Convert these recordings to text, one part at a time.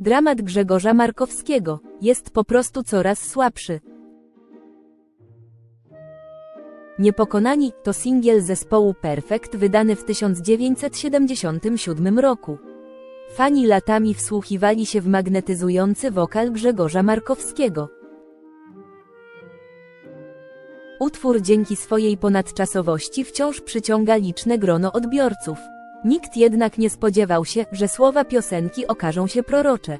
Dramat Grzegorza Markowskiego jest po prostu coraz słabszy. Niepokonani to singiel zespołu Perfect wydany w 1977 roku. Fani latami wsłuchiwali się w magnetyzujący wokal Grzegorza Markowskiego. Utwór dzięki swojej ponadczasowości wciąż przyciąga liczne grono odbiorców. Nikt jednak nie spodziewał się, że słowa piosenki okażą się prorocze.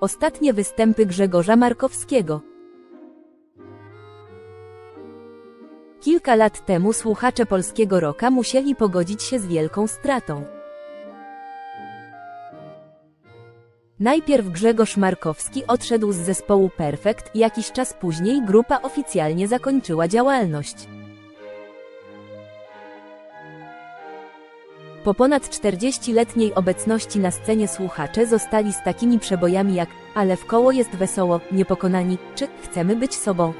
Ostatnie występy Grzegorza Markowskiego. Kilka lat temu słuchacze polskiego rocka musieli pogodzić się z wielką stratą. Najpierw Grzegorz Markowski odszedł z zespołu Perfect, jakiś czas później grupa oficjalnie zakończyła działalność. Po ponad 40-letniej obecności na scenie słuchacze zostali z takimi przebojami jak Ale w koło jest wesoło, niepokonani, czy Chcemy być sobą.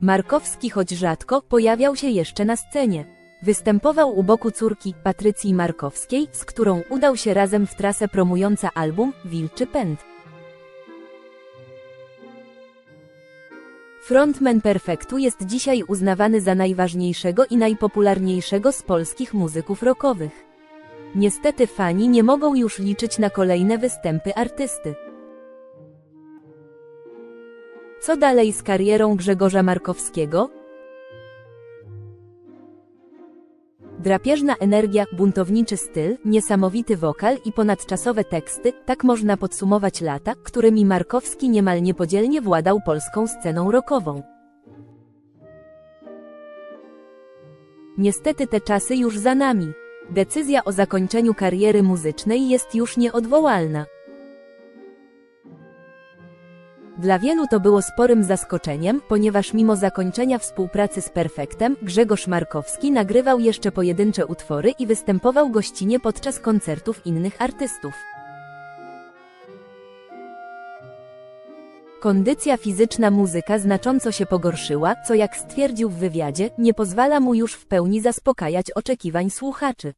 Markowski choć rzadko pojawiał się jeszcze na scenie. Występował u boku córki Patrycji Markowskiej, z którą udał się razem w trasę promująca album Wilczy Pęd. Frontman Perfektu jest dzisiaj uznawany za najważniejszego i najpopularniejszego z polskich muzyków rockowych. Niestety fani nie mogą już liczyć na kolejne występy artysty. Co dalej z karierą Grzegorza Markowskiego? Drapieżna energia, buntowniczy styl, niesamowity wokal i ponadczasowe teksty, tak można podsumować lata, którymi Markowski niemal niepodzielnie władał polską sceną rockową. Niestety te czasy już za nami. Decyzja o zakończeniu kariery muzycznej jest już nieodwołalna. Dla wielu to było sporym zaskoczeniem, ponieważ mimo zakończenia współpracy z Perfektem, Grzegorz Markowski nagrywał jeszcze pojedyncze utwory i występował gościnnie podczas koncertów innych artystów. Kondycja fizyczna muzyka znacząco się pogorszyła, co jak stwierdził w wywiadzie, nie pozwala mu już w pełni zaspokajać oczekiwań słuchaczy.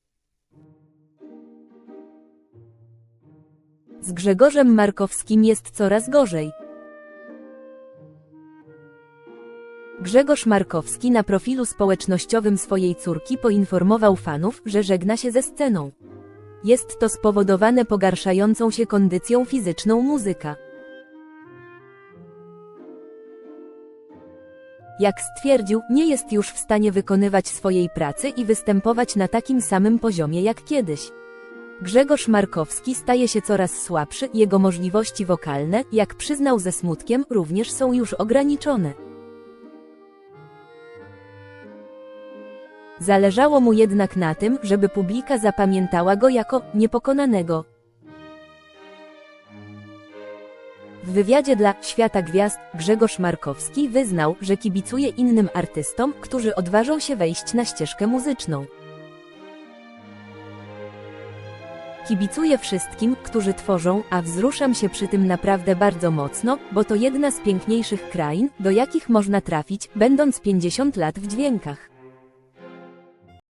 Z Grzegorzem Markowskim jest coraz gorzej. Grzegorz Markowski na profilu społecznościowym swojej córki poinformował fanów, że żegna się ze sceną. Jest to spowodowane pogarszającą się kondycją fizyczną muzyka. Jak stwierdził, nie jest już w stanie wykonywać swojej pracy i występować na takim samym poziomie jak kiedyś. Grzegorz Markowski staje się coraz słabszy, jego możliwości wokalne, jak przyznał ze smutkiem, również są już ograniczone. Zależało mu jednak na tym, żeby publika zapamiętała go jako niepokonanego. W wywiadzie dla Świata Gwiazd Grzegorz Markowski wyznał, że kibicuje innym artystom, którzy odważą się wejść na ścieżkę muzyczną. Kibicuję wszystkim, którzy tworzą, a wzruszam się przy tym naprawdę bardzo mocno, bo to jedna z piękniejszych krain, do jakich można trafić, będąc 50 lat w dźwiękach.